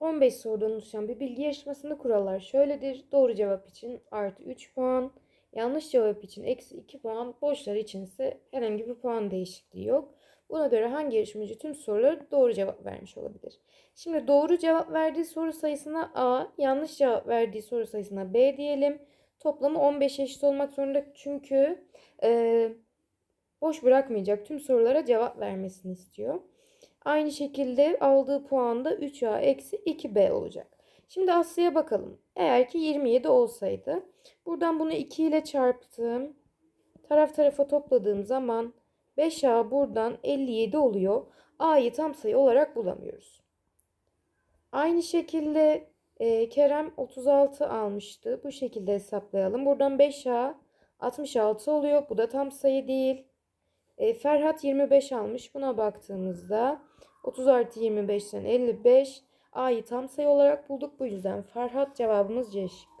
15 sorudan oluşan bir bilgi yarışmasında kurallar şöyledir. Doğru cevap için artı 3 puan, yanlış cevap için eksi 2 puan, boşlar için ise herhangi bir puan değişikliği yok. Buna göre hangi yarışmacı tüm soruları doğru cevap vermiş olabilir? Şimdi doğru cevap verdiği soru sayısına A, yanlış cevap verdiği soru sayısına B diyelim. Toplamı 15 eşit olmak zorunda çünkü e, boş bırakmayacak tüm sorulara cevap vermesini istiyor. Aynı şekilde aldığı puan da 3A eksi 2B olacak. Şimdi Aslı'ya bakalım. Eğer ki 27 olsaydı. Buradan bunu 2 ile çarptım. Taraf tarafa topladığım zaman 5A buradan 57 oluyor. A'yı tam sayı olarak bulamıyoruz. Aynı şekilde e, Kerem 36 almıştı. Bu şekilde hesaplayalım. Buradan 5A 66 oluyor. Bu da tam sayı değil. E, Ferhat 25 almış. Buna baktığımızda 30 artı 25'ten 55. A'yı tam sayı olarak bulduk. Bu yüzden Ferhat cevabımız C şıkkı.